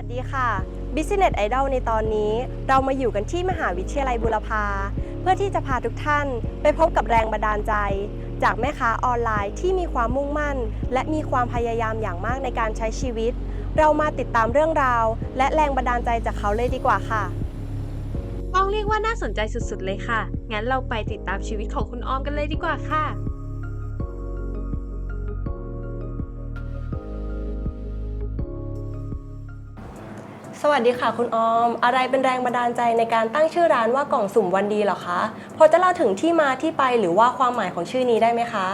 ัสดีค่ะ Business Idol ในตอนนี้เรามาอยู่กันที่มหาวิทยาลัยบุรพา เพื่อที่จะพาทุกท่านไปพบกับแรงบันดาลใจ จากแม่ค้าออนไลน์ที่มีความมุ่งมั่น และมีความพยายามอย่างมากในการใช้ชีวิต เรามาติดตามเรื่องราว และแรงบันดาลใจจากเขาเลยดีกว่าค่ะต้องเรียกว่าน่าสนใจสุดๆเลยค่ะ งั้นเราไปติดตามชีวิตของคุณออมกันเลยดีกว่าค่ะ สวัสดีค่ะคุณออม อะไรเป็นแรงบันดาลใจในการตั้งชื่อร้านว่ากล่องสุ่มวันดีเหรอคะ พอจะเล่าถึงที่มาที่ไปหรือว่าความหมายของชื่อนี้ได้ไหมคะ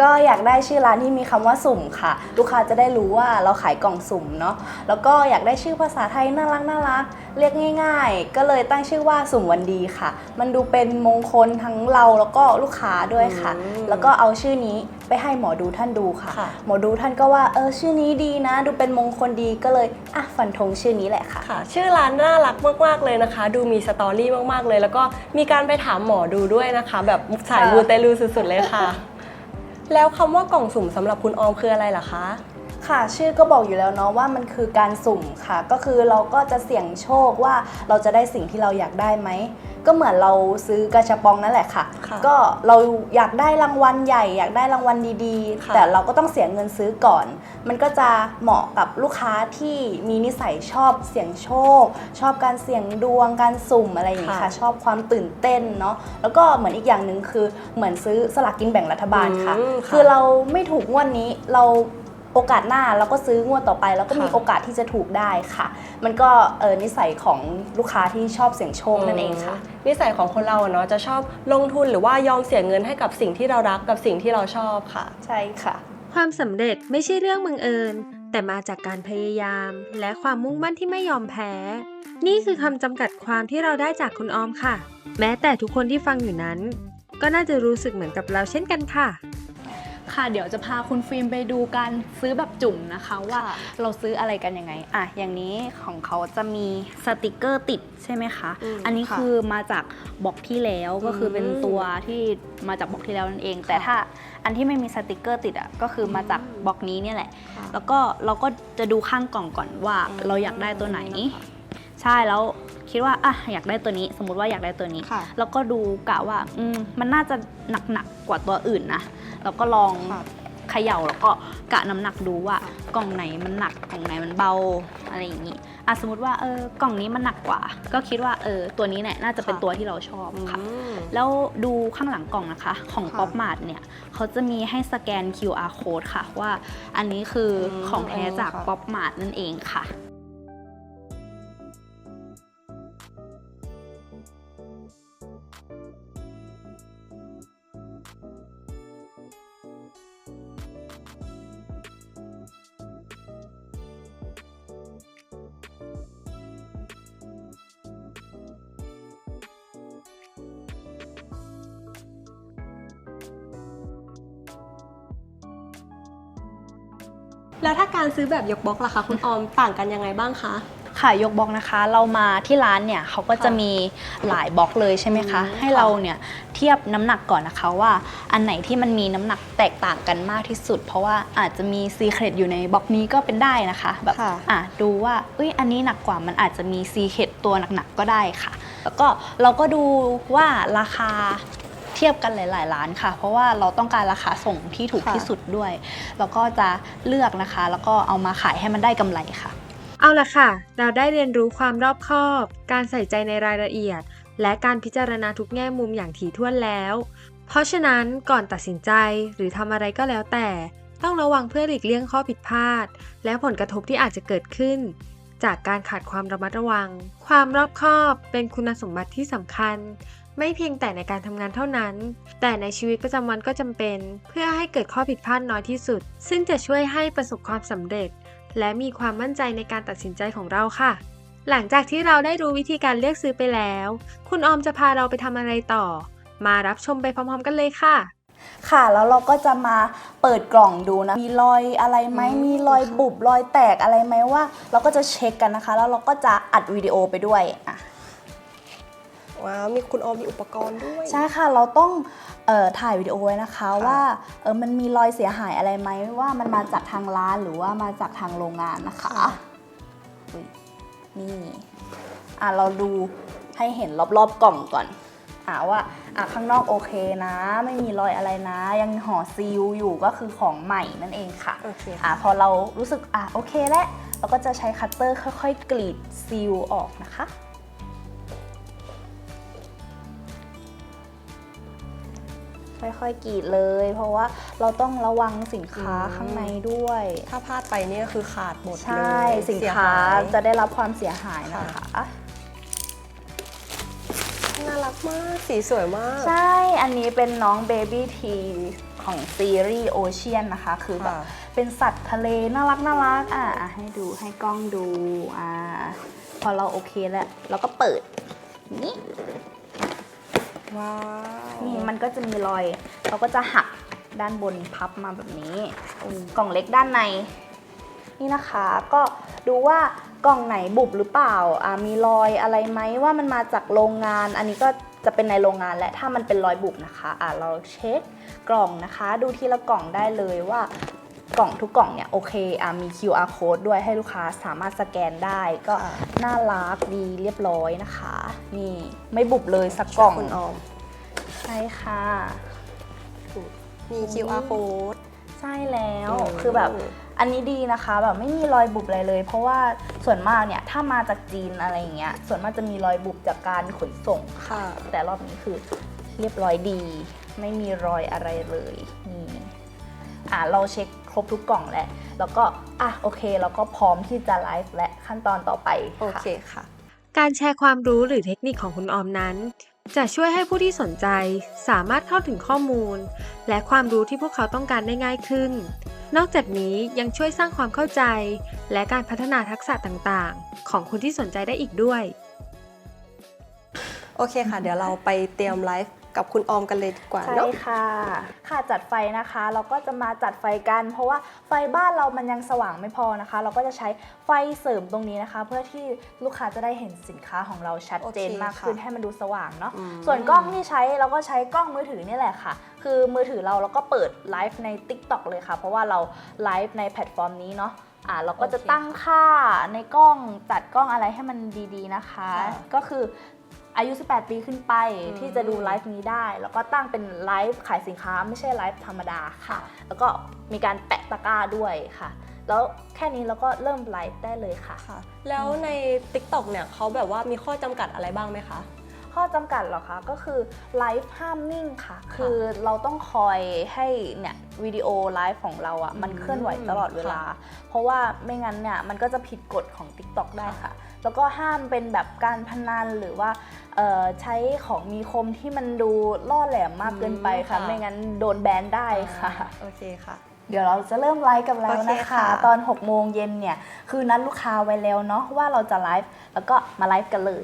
ก็อยากได้ชื่อร้านที่มีคำว่าสุ่มค่ะ ลูกค้าจะได้รู้ว่าเราขายกล่องสุ่มเนาะแล้วก็อยากได้ชื่อภาษาไทยน่ารักน่ารักเรียกง่าย ๆ ก็เลยตั้งชื่อว่าสุ่มวันดีค่ะ มันดูเป็นมงคลทั้งเราแล้วก็ลูกค้าด้วยค่ะอืมแล้วก็เอาชื่อนี้ไปให้หมอดูท่านดูค่ะค่ะ หมอดูท่านก็ว่าเออชื่อนี้ดีนะ ดูเป็นมงคลดีก็เลยอะฟันธงชื่อนี้แหละค่ะค่ะ ชื่อร้านน่ารักมากๆเลยนะคะ ดูมีสตอรี่มากๆเลย แล้วก็มีการไปถามหมอดูด้วยนะคะ แบบสายค่ะมูเตลูสุดๆเลยค่ะ แล้วคำว่ากล่องสุ่มสำหรับคุณออมคืออะไรล่ะคะ ค่ะชื่อก็บอกอยู่แล้วเนาะว่ามันคือการสุ่มค่ะ ก็คือเราก็จะเสี่ยงโชคว่าเราจะได้สิ่งที่เราอยากได้ไหม ก็เหมือนเราซื้อกระชับปองนั่นแหละค่ะ ค่ะก็เราอยากได้รางวัลใหญ่ อยากได้รางวัลดีๆ ค่ะ แต่เราก็ต้องเสียเงินซื้อก่อน มันก็จะเหมาะกับลูกค้าที่มีนิสัยชอบเสี่ยงโชค ชอบการเสี่ยงดวงการสุ่มอะไรอย่างนี้ยค่ะ ชอบความตื่นเต้นเนาะแล้วก็เหมือนอีกอย่างหนึ่งคือเหมือนซื้อสลากกินแบ่งรัฐบาลค่ะ อืมค่ะ คือเราไม่ถูกงวดนี้เรา โอกาสหน้าเราก็ซื้องวดต่อไป แล้วก็มีค่ะโอกาสที่จะถูกได้ค่ะ มันก็เออนิสัยของลูกค้าที่ชอบเสี่ยงโชคนั่นเองค่ะ นิสัยของคนเราอะเนาะจะชอบลงทุนหรือว่ายอมเสียเงินให้กับสิ่งที่เรารักกับสิ่งที่เราชอบค่ะ ใช่ค่ะ ความสำเร็จไม่ใช่เรื่องบังเอิญ แต่มาจากการพยายาม และความมุ่งมั่นที่ไม่ยอมแพ้ นี่คือคำจำกัดความที่เราได้จากคุณออมค่ะ แม้แต่ทุกคนที่ฟังอยู่นั้น ก็น่าจะรู้สึกเหมือนกับเราเช่นกันค่ะ ค่ะ เดี๋ยวจะพาคุณฟิล์มไปดูการซื้อแบบจุ่มนะคะว่าค่ะเราซื้ออะไรกันยังไง อะ อย่างนี้ของเขาจะมีสติกเกอร์ติดใช่ไหมคะ อืมอันนี้ค่ะคือมาจากบล็อกที่แล้วก็คือเป็นอืมตัวที่มาจากบล็อกที่แล้วนั่นเองค่ะแต่ถ้าอันที่ไม่มีสติกเกอร์ติดอะก็คือมาจากบล็อกนี้เนี่ยแหละ ค่ะ แล้วก็เราก็จะดูข้างกล่องก่อนว่าอืมเราอยากได้ตัวไหน ใช่แล้วคิดว่าอะอยากได้ตัวนี้ สมมุติว่าอยากได้ตัวนี้ค่ะแล้วก็ดูกะว่าอืมมันน่าจะหนักๆกว่าตัวอื่นนะแล้วก็ลองค่ะเขย่าแล้วก็กะน้ำหนักดูว่าค่ะกล่องไหนมันหนักกล่องไหนมันเบาอะไรอย่างนี้อะสมมติว่าเออกล่องนี้มันหนักกว่า ก็คิดว่าเออตัวนี้แหละน่าจะเป็นค่ะตัวที่เราชอบอืค่ะมแล้วดูข้างหลังกล่องนะคะ ของค่ะป๊อปมาร์ทเนี่ยเขาจะมีให้สแกน QR code ค่ะว่า อันนี้คืออมของแท้จากค่ะป๊อปมาร์ทนั่นเองค่ะ แล้วถ้าการซื้อแบบยกบล็อกล่ะคะคุณออมต่างกันยังไงบ้างคะ ค่ะยกบล็อกนะคะ เรามาที่ร้านเนี่ยเขาก็จะค่ะมีหลายบล็อกเลยใช่ไหมคะ อืมให้ค่ะเราเนี่ยเทียบน้ำหนักก่อนนะคะว่าอันไหนที่มันมีน้ำหนักแตกต่างกันมากที่สุด เพราะว่าอาจจะมีซีเครตอยู่ในบล็อกนี้ก็เป็นได้นะคะแบบค่ะ อะดูว่าเอ้ยอันนี้หนักกว่ามันอาจจะมีซีเครตตัวหนักๆก็ได้ค่ะ แล้วก็เราก็ดูว่าราคาเทียบกันหลาย ๆ ร้านค่ะ เพราะว่าเราต้องการราคาส่งที่ถูกค่ะ ที่สุดด้วย แล้วก็จะเลือกนะคะ แล้วก็เอามาขายให้มันได้กำไรค่ะ เอาละค่ะ เราได้เรียนรู้ความรอบคอบ การใส่ใจในรายละเอียด และการพิจารณาทุกแง่มุมอย่างถี่ถ้วนแล้ว เพราะฉะนั้นก่อนตัดสินใจหรือทำอะไรก็แล้วแต่ ต้องระวังเพื่อหลีกเลี่ยงข้อผิดพลาด และผลกระทบที่อาจจะเกิดขึ้น จากการขาดความระมัดระวัง ความรอบคอบเป็นคุณสมบัติที่สำคัญไม่เพียงแต่ในการทำงานเท่านั้น แต่ในชีวิตประจำวันก็จำเป็น เพื่อให้เกิดข้อผิดพลาดน้อยที่สุด ซึ่งจะช่วยให้ประสบความสำเร็จ และมีความมั่นใจในการตัดสินใจของเราค่ะ หลังจากที่เราได้รู้วิธีการเลือกซื้อไปแล้ว คุณออมจะพาเราไปทำอะไรต่อ มารับชมไปพร้อมๆ กันเลยค่ะค่ะแล้วเราก็จะมาเปิดกล่องดูนะ มีรอยอะไรไหมอืมมีรอยบุบรอยแตกอะไรไหมว่า เราก็จะเช็คกันนะคะ แล้วเราก็จะอัดวิดีโอไปด้วยอะ ว้าวมีคุณออมมีอุปกรณ์ด้วย ใช่ค่ะ เราต้องเอ่อถ่ายวิดีโอไว้นะคะค่ะว่าเออมันมีรอยเสียหายอะไรไหมว่ามันมาจากทางร้านหรือว่ามาจากทางโรงงานนะคะค่ะอุ๊ยนี่อะเราดูให้เห็นรอบๆกล่องก่อนอะว่าอะข้างนอกโอเคนะ ไม่มีรอยอะไรนะ ยังห่อซีลอยู่ก็คือของใหม่นั่นเองค่ะโอเคอะพอเรารู้สึกอะโอเคแล้วเราก็จะใช้คัตเตอร์ค่อย ๆ กรีดซีลออกนะคะ ค่อยๆกรีดเลย เพราะว่าเราต้องระวังสินค้าข้างในด้วย ถ้าพลาดไปเนี่ยคือขาดหมดเลยใช่สินเยค้าหยจะได้รับความเสียหายนะคะน่ารักมาก สีสวยมาก ใช่ อันนี้เป็นน้อง Baby T ของซีรีส์โอเชียนนะคะ คือแบบค่ะเป็นสัตว์ทะเลน่ารักน่ารักอะอะให้ดูให้กล้องดูอ่าพอเราโอเคแล้ว เราก็เปิดนี่ ว้าว นี่มันก็จะมีรอย เราก็จะหักด้านบนพับมาแบบนี้ กล่องเล็กด้านใน นี่นะคะ ก็ดูว่ากล่องไหนบุบหรือเปล่าอ่า มีรอยอะไรไหมว่ามันมาจากโรงงาน อันนี้ก็จะเป็นในโรงงานและถ้ามันเป็นรอยบุบนะคะ อ่าเราเช็คกล่องนะคะ ดูทีละกล่องได้เลยว่า กล่องทุกกล่องเนี่ยโอเคอ่ามี QR code ด้วยให้ลูกค้าสามารถสแกนได้ก็น่ารักดีเรียบร้อยนะคะ นี่ไม่บุบเลยสักกล่องคุณออมใช่ค่ะมี QR code ใช่แล้วอืมคือแบบอันนี้ดีนะคะแบบไม่มีรอยบุบอะไรเลย เพราะว่าส่วนมากเนี่ยถ้ามาจากจีนอะไรอย่างเงี้ยส่วนมากจะมีรอยบุบจากการขนส่งค่ะ แต่รอบนี้คือเรียบร้อยดี ไม่มีรอยอะไรเลยนี่อะเราเช็ค ครบทุกกล่องแล้วแล้วก็อะโอเคเราก็พร้อมที่จะไลฟ์และขั้นตอนต่อไปโอค่ะเคค่ะ การแชร์ความรู้หรือเทคนิคของคุณออมนั้น จะช่วยให้ผู้ที่สนใจสามารถเข้าถึงข้อมูล และความรู้ที่พวกเขาต้องการได้ง่ายขึ้น นอกจากนี้ยังช่วยสร้างความเข้าใจ และการพัฒนาทักษะต่างๆ ของคนที่สนใจได้อีกด้วย โอเคค่ะ เดี๋ยวเราไปเตรียมไลฟ์ กับคุณออมกันเลยดีกว่าใช่เนาะค่ะ ค่ะจัดไฟนะคะ เราก็จะมาจัดไฟกัน เพราะว่าไฟบ้านเรามันยังสว่างไม่พอนะคะ เราก็จะใช้ไฟเสริมตรงนี้นะคะ เพื่อที่ลูกค้าจะได้เห็นสินค้าของเราชัดเจนโอเคมากขึ้นค่ะให้มันดูสว่างเนาะ อืม ส่วนกล้องที่ใช้เราก็ใช้กล้องมือถือนี่แหละค่ะ คือมือถือเราเราก็เปิดไลฟ์ใน TikTok เลยค่ะ เพราะว่าเราไลฟ์ในแพลตฟอร์มนี้เนาะ อ่าเราก็จะตั้งค่าในกล้องจัดกล้องอะไรให้มันดีๆนะคะ ค่ะ ก็คือ อายุ 18 ปีขึ้นไปอืมที่จะดูไลฟ์นี้ได้ แล้วก็ตั้งเป็นไลฟ์ขายสินค้าไม่ใช่ไลฟ์ธรรมดาค่ะ แล้วก็มีการแปะตะกร้าด้วยค่ะ แล้วแค่นี้เราก็เริ่มไลฟ์ได้เลยค่ะค่ะแล้วใน TikTok เนี่ยเขาแบบว่ามีข้อจำกัดอะไรบ้างไหมคะข้อจำกัดเหรอคะก็คือไลฟ์ห้ามนิ่งค่ะ คือเราต้องคอยให้เนี่ยวิดีโอไลฟ์ของเราอะ่ะมันเคลื่อนไหวตลอดเวลา เพราะว่าไม่งั้นเนี่ยมันก็จะผิดกฎของ TikTok ได้ค่ะ แล้วก็ห้ามเป็นแบบการพนันหรือว่าเอ่อใช้ของมีคมที่มันดูล่อแหลมมากเกินไปค่ะอืมค่ะ ไม่งั้นโดนแบนได้ค่ะโอเคค่ะเดี๋ยวเราจะเริ่มไลฟ์กันแล้วโอเคนะคะค่ะตอน 6 โมงเย็นเนี่ย คือนัดลูกค้าไว้แล้วเนาะว่าเราจะไลฟ์แล้วก็มาไลฟ์กันเลย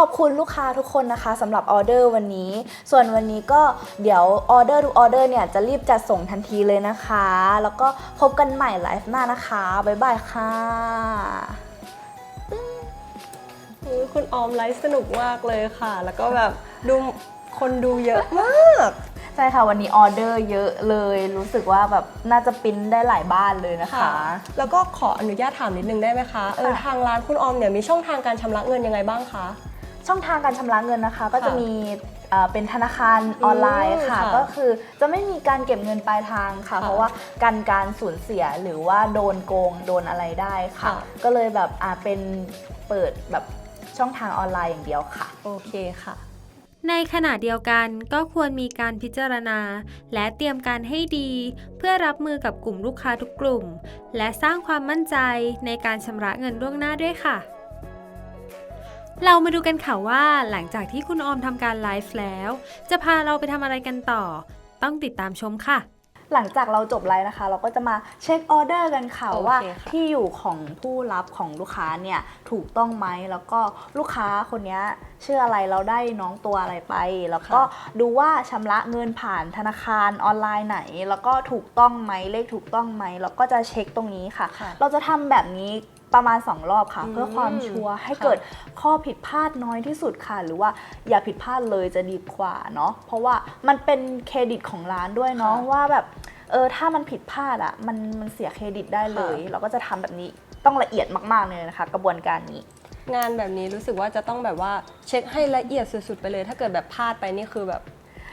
ขอบคุณลูกค้าทุกคนนะคะสำหรับออเดอร์วันนี้ ส่วนวันนี้ก็เดี๋ยวออเดอร์ทุกออเดอร์เนี่ยจะรีบจัดส่งทันทีเลยนะคะ แล้วก็พบกันใหม่ไลฟ์หน้านะคะ บ๊ายบายค่ะอุ๊ยคุณออมไลฟ์สนุกมากเลยค่ะ แล้วก็แบบดูคนดูเยอะมาก ใช่ค่ะวันนี้ออเดอร์เยอะเลย รู้สึกว่าแบบน่าจะปริ้นได้หลายบ้านเลยนะคะ แล้วก็ขออนุญาตถามนิดนึงได้ไหมคะเออค่ะทางร้านคุณออมเนี่ยมีช่องทางการชำระเงินยังไงบ้างคะ ช่องทางการชำระเงินนะคะ ก็จะค่ะมีเอ่อเป็นธนาคารออนไลน์ค่ะอืมค่ะก็คือจะไม่มีการเก็บเงินปลายทางค่ะ ค่ะเพราะว่าการการสูญเสียหรือว่าโดนโกงโดนอะไรได้ค่ะ ค่ะ ก็เลยแบบอ่าเป็นเปิดแบบช่องทางออนไลน์อย่างเดียวค่ะ โอเคค่ะ ในขณะเดียวกันก็ควรมีการพิจารณา และเตรียมการให้ดี เพื่อรับมือกับกลุ่มลูกค้าทุกกลุ่ม และสร้างความมั่นใจในการชำระเงินล่วงหน้าด้วยค่ะ เรามาดูกันค่ะว่าหลังจากที่คุณออมทำการไลฟ์แล้ว จะพาเราไปทำอะไรกันต่อ ต้องติดตามชมค่ะ หลังจากเราจบไลฟ์นะคะ เราก็จะมาเช็คออเดอร์กันค่ะโอเคว่าค่ะ ที่อยู่ของผู้รับของลูกค้าเนี่ยถูกต้องไหมแล้วก็ลูกค้าคนเนี้ยชื่ออะไรเราได้น้องตัวอะไรไป แล้วก็ดูว่าชำระเงินผ่านธนาคารออนไลน์ไหน แล้วก็ถูกต้องไหมเลขถูกต้องไหมแล้วก็จะเช็คตรงนี้ค่ะ ค่ะ เราจะทำแบบนี้ ประมาณ 2 รอบค่ะอืมเพื่อความชัวร์ให้ค่ะเกิดข้อผิดพลาดน้อยที่สุดค่ะ หรือว่าอย่าผิดพลาดเลยจะดีกว่าเนาะเพราะว่ามันเป็นเครดิตของร้านด้วยเนาะค่ะว่าแบบเออถ้ามันผิดพลาดอะมันมันเสียเครดิตได้เลยค่ะเราก็จะทำแบบนี้ต้องละเอียดมากๆเลยนะคะ กระบวนการนี้ งานแบบนี้รู้สึกว่าจะต้องแบบว่าเช็คให้ละเอียดสุดๆไปเลย ถ้าเกิดแบบพลาดไปนี่คือแบบ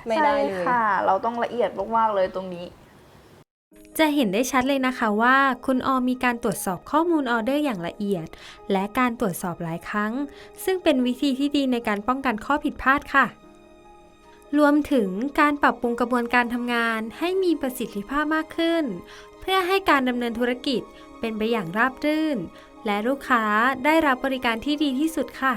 ไม่ได้เลยใช่ค่ะ เราต้องละเอียดมากๆเลยตรงนี้ จะเห็นได้ชัดเลยนะคะว่า คุณออมีการตรวจสอบข้อมูลออเดอร์อย่างละเอียด และการตรวจสอบหลายครั้ง ซึ่งเป็นวิธีที่ดีในการป้องกันข้อผิดพลาดค่ะ รวมถึงการปรับปรุงกระบวนการทำงานให้มีประสิทธิภาพมากขึ้น เพื่อให้การดำเนินธุรกิจเป็นไปอย่างราบรื่น และลูกค้าได้รับบริการที่ดีที่สุดค่ะ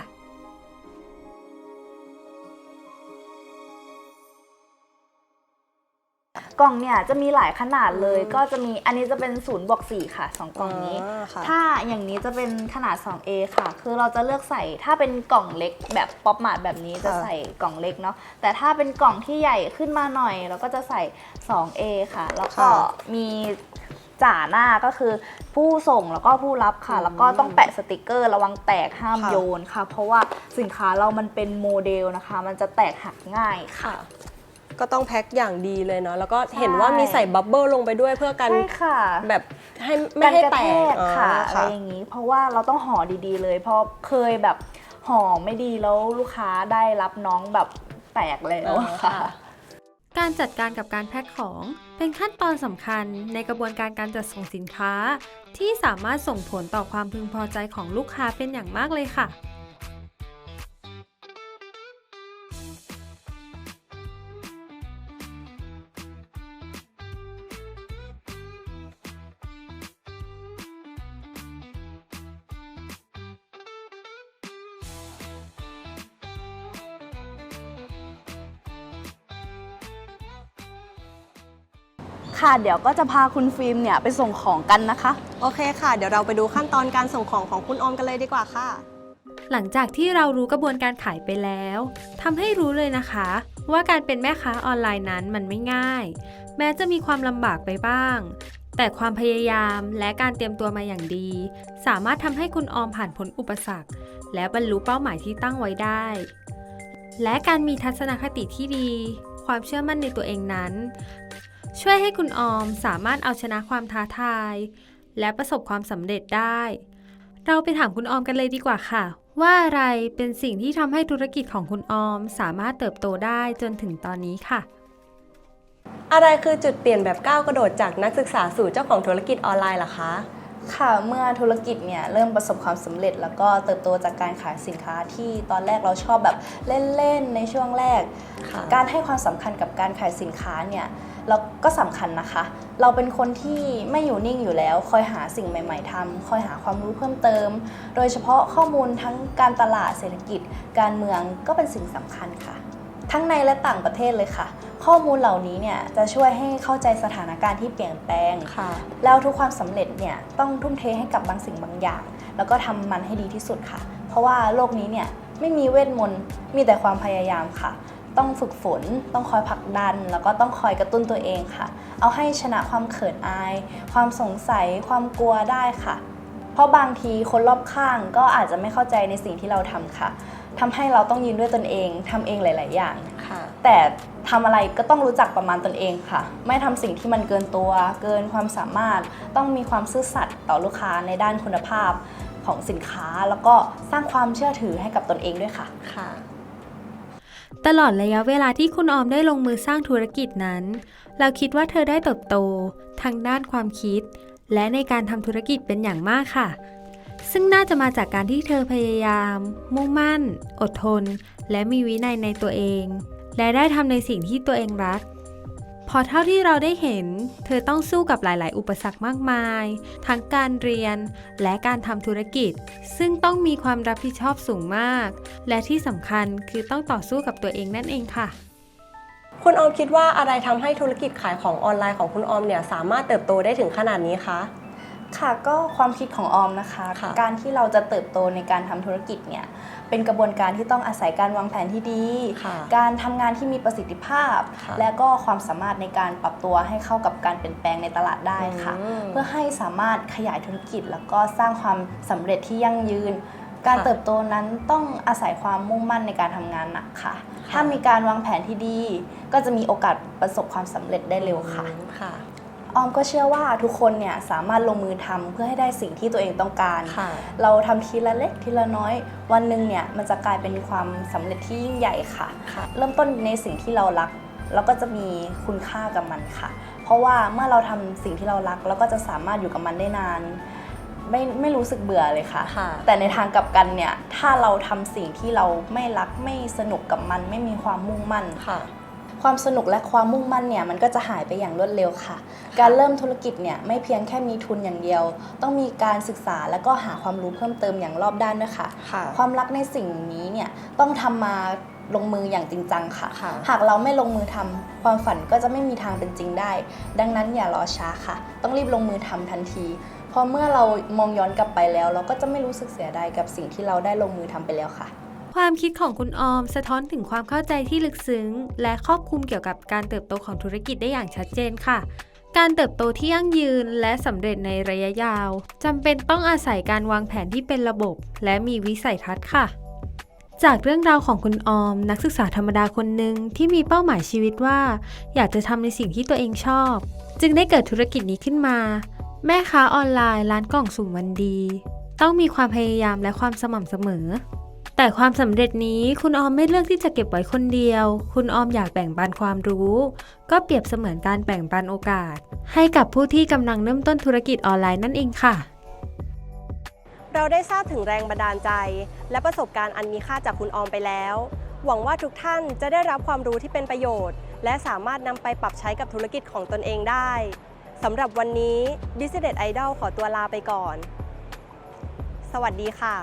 กล่องเนี่ยจะมีหลายขนาดเลยอืมก็จะมีอันนี้จะเป็น0บวก4ค่ะสองกล่องนี้ อ่าค่ะถ้าอย่างนี้จะเป็นขนาด 2A ค่ะ คือเราจะเลือกใส่ถ้าเป็นกล่องเล็กแบบป๊อปมาร์ทแบบนี้จะค่ะ ใส่กล่องเล็กเนาะแต่ถ้าเป็นกล่องที่ใหญ่ขึ้นมาหน่อย เราก็จะใส่ 2A ค่ะ แล้วก็มีจ่าหน้าก็คือผู้ส่งแล้วก็ผู้รับค่ะอืมแล้วก็ต้องแปะสติกเกอร์ ระวังแตกห้ามค่ะ โยนค่ะ เพราะว่าสินค้าเรามันเป็นโมเดลนะคะ มันจะแตกหักง่ายค่ะ ค่ะ ก็ต้องแพ็คอย่างดีเลยเนาะแล้วก็ใช่เห็นว่ามีใส่บับเบิลลงไปด้วยเพื่อกันใช่ค่ะ แบบให้ไม่ให้กันกแตระกทค่ะอ๋ออะไรอย่างนี้ เพราะว่าเราต้องห่อดีๆเลย เพราะเคยแบบห่อไม่ดีแล้วลูกค้าได้รับน้องแบบแตกแล้วอ๋อค่ะค่ะ การจัดการกับการแพ็คของเป็นขั้นตอนสำคัญในกระบวนการการจัดส่งสินค้า ที่สามารถส่งผลต่อความพึงพอใจของลูกค้าเป็นอย่างมากเลยค่ะ ค่ะ เดี๋ยวก็จะพาคุณฟิล์มเนี่ยไปส่งของกันนะคะ โอเคค่ะ เดี๋ยวเราไปดูขั้นตอนการส่งของของคุณออมกันเลยดีกว่าค่ะ หลังจากที่เรารู้กระบวนการขายไปแล้วทำให้รู้เลยนะคะ ว่าการเป็นแม่ค้าออนไลน์นั้นมันไม่ง่าย แม้จะมีความลำบากไปบ้าง แต่ความพยายามและการเตรียมตัวมาอย่างดี สามารถทำให้คุณออมผ่านพ้นอุปสรรค และบรรลุเป้าหมายที่ตั้งไว้ได้ และการมีทัศนคติที่ดี ความเชื่อมั่นในตัวเองนั้น ช่วยให้คุณออมสามารถเอาชนะความท้าทาย และประสบความสำเร็จได้ เราไปถามคุณออมกันเลยดีกว่าค่ะ ว่าอะไรเป็นสิ่งที่ทำให้ธุรกิจของคุณออมสามารถเติบโตได้จนถึงตอนนี้ค่ะ อะไรคือจุดเปลี่ยนแบบก้าวกระโดดจากนักศึกษาสู่เจ้าของธุรกิจออนไลน์ล่ะคะ ค่ะเมื่อธุรกิจเนี่ยเริ่มประสบความสำเร็จ แล้วก็เติบโตจากการขายสินค้าที่ตอนแรกเราชอบแบบเล่นๆในช่วงแรก ค่ะ การให้ความสำคัญกับการขายสินค้าเนี่ย เราก็สำคัญนะคะ เราเป็นคนที่ไม่อยู่นิ่งอยู่แล้ว คอยหาสิ่งใหม่ ๆทำคอยหาความรู้เพิ่มเติม โดยเฉพาะข้อมูลทั้งการตลาดเศรษฐกิจ การเมืองก็เป็นสิ่งสำคัญค่ะ ทั้งในและต่างประเทศเลยค่ะ ข้อมูลเหล่านี้เนี่ยจะช่วยให้เข้าใจสถานการณ์ที่เปลี่ยนแปลงค่ะแล้วทุกความสำเร็จเนี่ยต้องทุ่มเทให้กับบางสิ่งบางอย่าง แล้วก็ทำมันให้ดีที่สุดค่ะ เพราะว่าโลกนี้เนี่ยไม่มีเวทมนต์มีแต่ความพยายามค่ะ ต้องฝึกฝน ต้องคอยผลักดัน แล้วก็ต้องคอยกระตุ้นตัวเองค่ะ เอาให้ชนะความเขินอาย ความสงสัย ความกลัวได้ค่ะ เพราะบางทีคนรอบข้างก็อาจจะไม่เข้าใจในสิ่งที่เราทำค่ะทำให้เราต้องยืนด้วยตนเองทำเองหลาย ๆ อย่างค่ะแต่ทำอะไรก็ต้องรู้จักประมาณตนเองค่ะ ไม่ทำสิ่งที่มันเกินตัว เกินความสามารถ ต้องมีความซื่อสัตย์ต่อลูกค้าในด้านคุณภาพของสินค้า แล้วก็สร้างความเชื่อถือให้กับตนเองด้วยค่ะค่ะ ตลอดระยะเวลาที่คุณออมได้ลงมือสร้างธุรกิจนั้น เราคิดว่าเธอได้เติบโต ทางด้านความคิด และในการทำธุรกิจเป็นอย่างมากค่ะ ซึ่งน่าจะมาจากการที่เธอพยายาม มุ่งมั่น อดทน และมีวินัยในตัวเอง และได้ทำในสิ่งที่ตัวเองรัก พอเท่าที่เราได้เห็น เธอต้องสู้กับหลาย ๆ อุปสรรคมากมาย ทั้งการเรียนและการทำธุรกิจ ซึ่งต้องมีความรับผิดชอบสูงมาก และที่สำคัญคือต้องต่อสู้กับตัวเองนั่นเองค่ะ คุณออมคิดว่าอะไรทำให้ธุรกิจขายของออนไลน์ของคุณออมเนี่ยสามารถเติบโตได้ถึงขนาดนี้คะ ค่ะก็ความคิดของออมนะคะ ค่ะ การที่เราจะเติบโตในการทำธุรกิจเนี่ยเป็นกระบวนการที่ต้องอาศัยการวางแผนที่ดี ค่ะ การทำงานที่มีประสิทธิภาพ ค่ะ และก็ความสามารถในการปรับตัวให้เข้ากับการเปลี่ยนแปลงในตลาดได้ค่ะอืมเพื่อให้สามารถขยายธุรกิจ แล้วก็สร้างความสำเร็จที่ยั่งยืน การค่ะเติบโตนั้นต้องอาศัยความมุ่งมั่นในการทำงานหนักค่ะ ค่ะ ถ้ามีการวางแผนที่ดี ก็จะมีโอกาสประสบความสำเร็จได้เร็วค่ะ อืมค่ะ ออมก็เชื่อว่าทุกคนเนี่ยสามารถลงมือทำเพื่อให้ได้สิ่งที่ตัวเองต้องการค่ะเราทำทีละเล็กทีละน้อย วันหนึ่งเนี่ยมันจะกลายเป็นความสำเร็จที่ยิ่งใหญ่ค่ะค่ะเริ่มต้นในสิ่งที่เรารักเราก็จะมีคุณค่ากับมันค่ะ เพราะว่าเมื่อเราทำสิ่งที่เรารักเราก็จะสามารถอยู่กับมันได้นาน ไม่ไม่รู้สึกเบื่อเลยค่ะค่ะแต่ในทางกลับกันเนี่ยถ้าเราทำสิ่งที่เราไม่รักไม่สนุกกับมัน ไม่มีความมุ่งมั่น ค่ะความสนุกและความมุ่งมั่นเนี่ยมันก็จะหายไปอย่างรวดเร็วค่ะ การเริ่มธุรกิจเนี่ยไม่เพียงแค่มีทุนอย่างเดียว ต้องมีการศึกษาแล้วก็หาความรู้เพิ่มเติมอย่างรอบด้านด้วยค่ะค่ะความรักในสิ่งนี้เนี่ยต้องทำมาลงมืออย่างจริงจังค่ะค่ะหากเราไม่ลงมือทำความฝันก็จะไม่มีทางเป็นจริงได้ ดังนั้นอย่ารอช้าค่ะ ต้องรีบลงมือทำทันทีเพราะเมื่อเรามองย้อนกลับไปแล้ว เราก็จะไม่รู้สึกเสียดายกับสิ่งที่เราได้ลงมือทำไปแล้วค่ะ ความคิดของคุณออม สะท้อนถึงความเข้าใจที่ลึกซึ้ง และครอบคลุมเกี่ยวกับการเติบโตของธุรกิจได้อย่างชัดเจนค่ะการเติบโตที่ยั่งยืนและสำเร็จในระยะยาวจำเป็นต้องอาศัยการวางแผนที่เป็นระบบ และมีวิสัยทัศน์ค่ะ จากเรื่องราวของคุณออม นักศึกษาธรรมดาคนหนึ่งที่มีเป้าหมายชีวิตว่า อยากจะทำในสิ่งที่ตัวเองชอบ จึงได้เกิดธุรกิจนี้ขึ้นมา แม่ค้าออนไลน์ร้านกล่องสุ่มวันดี ต้องมีความพยายามและความสม่ำเสมอ แต่ความสำเร็จนี้คุณออมไม่เลือกที่จะเก็บไว้คนเดียว คุณออมอยากแบ่งปันความรู้ ก็เปรียบเสมือนการแบ่งปันโอกาส ให้กับผู้ที่กำลังเริ่มต้นธุรกิจออนไลน์นั่นเองค่ะ เราได้ทราบถึงแรงบันดาลใจ และประสบการณ์อันมีค่าจากคุณออมไปแล้ว หวังว่าทุกท่านจะได้รับความรู้ที่เป็นประโยชน์ และสามารถนำไปปรับใช้กับธุรกิจของตนเองได้สำหรับวันนี้ Business Idol ขอตัวลาไปก่อน สวัสดีค่ะ